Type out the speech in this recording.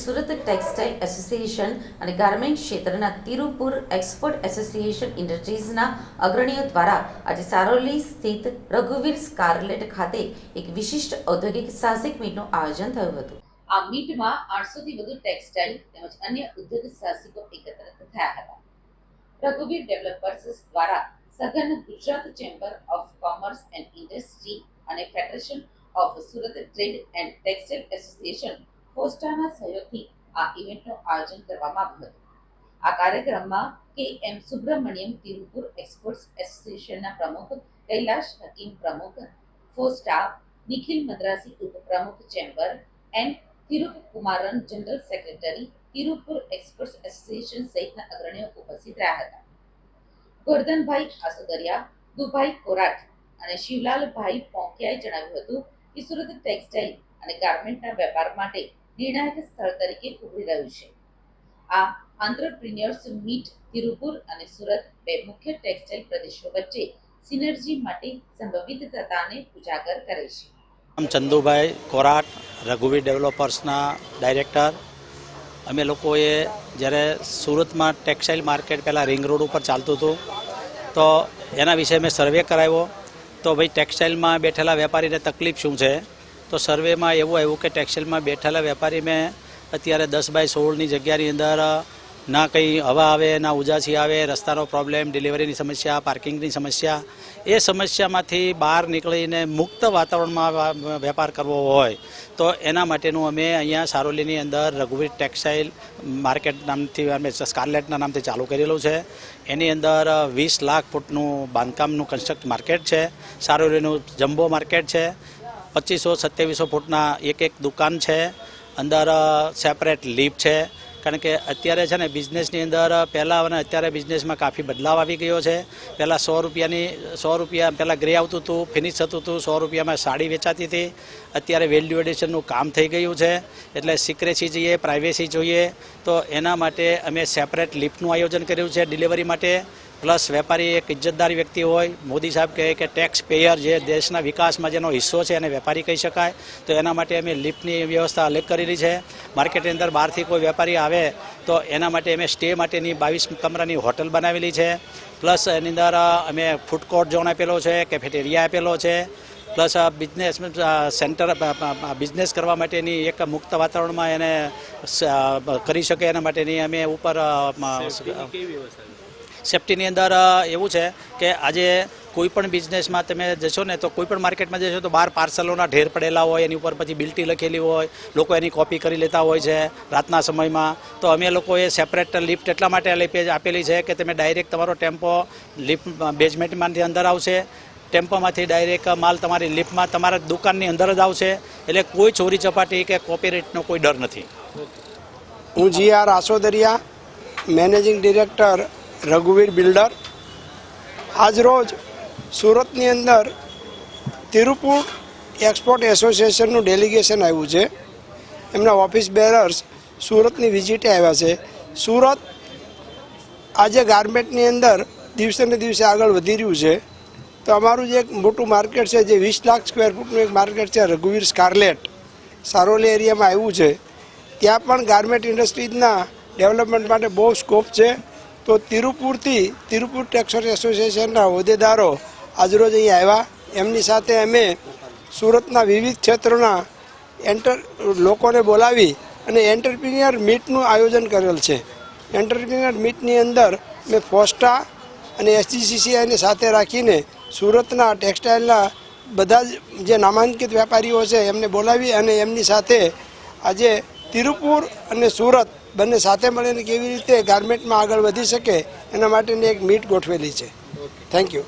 Surat textile association અને garment ક્ષેત્રના Tiruppur export association ઇન્ડસ્ટ્રીઝના અગ્રણીઓ દ્વારા આજે સારોલી સ્થિત રઘુવીર સ્કારલેટ ખાતે એક વિશિષ્ટ ઔદ્યોગિક સાહસિક મીટનું આયોજન થયું હતું આ મીટમાં આઠસોથી વધુ ટેક્સટાઇલ તેમજ અન્ય ઉદ્યોગ સાહસિકો એકત્ર થયા હતા રઘુવીર ડેવલપર્સ દ્વારા સઘન Gujarat chamber of commerce and industry અને federation of Surat trade and textile association ફોસ્ટાના સહયોગથી આ ઇવેન્ટનું આયોજન કરવામાં આવ્યું હતું. આ કાર્યક્રમમાં કે એમ સુબ્રમણ્યમ તિરુપુર એક્સપોર્ટ્સ એસોસિએશનના પ્રમુખ કૈલાશ હકીમ પ્રમુખ ફોસ્ટા નિખિલ મદ્રાસી ઉપપ્રમુખ chamber N Tirupkumaran general secretary Tiruppur exports association સહિતના અગ્રણીઓ ઉપસ્થિત રહ્યા હતા. ગોરધનભાઈ આસોદરિયા દુભાઈ કોરાટ અને શિવલાલભાઈ પોંકિયાએ જણાવ્યું હતું કે સુરત ટેક્સટાઇલ અને ગાર્મેન્ટના વેપાર માટે નિર્ણાયક સ્થળ તરીકે ઉભરી રહ્યું છે. આ આંત્રપ્રિન્યોર્સ મીટ તિરુપુર અને સુરત બે મુખ્ય ટેક્સટાઇલ પ્રદેશો વચ્ચે સિનર્જી માટે સંભવિતતાને ઉજાગર કરે છે. આમ ચંદુભાઈ કોરાટ, રઘુવીર ડેવલપર્સના ડાયરેક્ટર. અમે લોકોએ જ્યારે સુરતમાં ટેક્સટાઇલ માર્કેટ પહેલાં રિંગ રોડ ઉપર ચાલતું હતું, તો એના વિશે મેં સર્વે કરાવ્યો, તો ભાઈ ટેક્સટાઇલમાં બેઠેલા વેપારીને તકલીફ શું છે? તો સર્વેમાં એવું આવ્યું કે ટેક્સટાઇલમાં બેઠેલા વેપારી મેં અત્યારે દસ બાય સોળની જગ્યાની અંદર ના કંઈ હવા આવે, ના ઉજાસી આવે, રસ્તાનો પ્રોબ્લેમ ડિલિવરીની સમસ્યા પાર્કિંગની સમસ્યા, એ સમસ્યામાંથી બહાર નીકળીને મુક્ત વાતાવરણમાં વેપાર કરવો હોય, તો એના માટેનું અમે અહીંયા સારોલીની અંદર રઘુવીર ટેક્સટાઇલ માર્કેટ નામથી, અમે સ્કારલેટના નામથી ચાલુ કરેલું છે. એની અંદર વીસ લાખ ફૂટનું બાંધકામનું કન્સ્ટ્રક્ટ માર્કેટ છે. સારોલીનું જમ્બો માર્કેટ છે. પચીસો સત્યાવીસો ફૂટના એક એક દુકાન છે. અંદર સેપરેટ લીપ છે. કારણ કે અત્યારે છે ને બિઝનેસની અંદર, પહેલાં અને અત્યારે બિઝનેસમાં કાફી બદલાવ આવી ગયો છે. પહેલાં સો રૂપિયાની, સો રૂપિયા પહેલાં ગ્રે આવતું હતું ફિનિશ થતું હતું, સો રૂપિયામાં સાડી વેચાતી હતી. અત્યારે વેલ્યુ એડિશનનું કામ થઈ ગયું છે. એટલે સિક્રેસી જોઈએ પ્રાઇવેસી જોઈએ. તો એના માટે અમે સેપરેટ લિફ્ટનું આયોજન કર્યું છે ડિલિવરી માટે. પ્લસ વેપારી એક ઇજ્જતદાર વ્યક્તિ હોય. મોદી સાહેબ કહે કે ટેક્સ પેયર જે દેશના વિકાસમાં જેનો હિસ્સો છે એને વેપારી કહી શકાય. તો એના માટે અમે લિફ્ટની વ્યવસ્થા અલગ કરેલી છે. માર્કેટની અંદર બહારથી કોઈ વેપારી આવે તો એના માટે અમે સ્ટે માટેની બાવીસ કમરાની હોટલ બનાવેલી છે. પ્લસ એની અંદર અમે ફૂડ કોર્ટ ઝોન આપેલો છે કેફેટેરિયા આપેલો છે. પ્લસ બિઝનેસ સેન્ટર બિઝનેસ કરવા માટેની એક મુક્ત વાતાવરણમાં એને કરી શકે એના માટેની અમે ઉપર સેફટીની અંદર એવું છે કે આજે કોઈ પણ બિઝનેસમાં તમે જશો ને તો કોઈ પણ માર્કેટમાં જશો તો બહાર પાર્સલોના ઢેર પડેલા હોય, એની ઉપર પછી બિલ્ટી લખેલી હોય, લોકો એની કોપી કરી લેતા હોય છે રાતના સમયમાં. તો અમે લોકોએ સેપરેટ લિફ્ટ એટલા માટે આપી- આપેલી છે કે તમે ડાયરેક્ટ તમારો ટેમ્પો લિફ્ટ બેઝમેન્ટમાંથી અંદર આવશે. ટેમ્પોમાંથી ડાયરેક્ટ માલ તમારી લિફ્ટમાં તમારા દુકાનની અંદર જ આવશે. એટલે કોઈ ચોરી ચપાટી કે કોપીરાઇટનો કોઈ ડર નથી. હું G R Asodariya managing director રઘુવીર builder. આજરોજ સુરતની અંદર તિરુપુર એક્સપોર્ટ એસોસિએશનનું ડેલિગેશન આવ્યું છે. એમના ઓફિસ બેરર્સ સુરતની વિઝિટે આવ્યા છે. સુરત આજે ગાર્મેન્ટની અંદર દિવસે ને દિવસે આગળ વધી રહ્યું છે. તો અમારું જે એક મોટું માર્કેટ છે, જે વીસ લાખ સ્ક્વેર ફૂટનું એક માર્કેટ છે, રઘુવીર સ્કારલેટ, સારોલી એરિયામાં આવ્યું છે. ત્યાં પણ ગાર્મેન્ટ ઇન્ડસ્ટ્રીઝના ડેવલપમેન્ટ માટે બહુ સ્કોપ છે. તો તિરુપુરથી તિરુપુર ટેક્સટાઇલ એસોસિએશનના હોદ્દેદારો આજરોજ અહીં આવ્યા. એમની સાથે અમે સુરતના વિવિધ ક્ષેત્રોના એન્ટર, લોકોને બોલાવી અને એન્ટરપ્રિન્યર મીટનું આયોજન કરેલ છે. એન્ટરપ્રિન્યર મીટની અંદર મેં ફોસ્ટા અને એસજીસીસીઆઈને સાથે રાખીને સુરતના ટેક્સટાઇલના બધા જ જે નામાંકિત વેપારીઓ છે એમને બોલાવી અને એમની સાથે આજે તિરુપુર અને સુરત બંને સાથે મળીને કેવી રીતે ગાર્મેન્ટમાં આગળ વધી શકે એના માટેની એક મીટ ગોઠવેલી છે. Thank you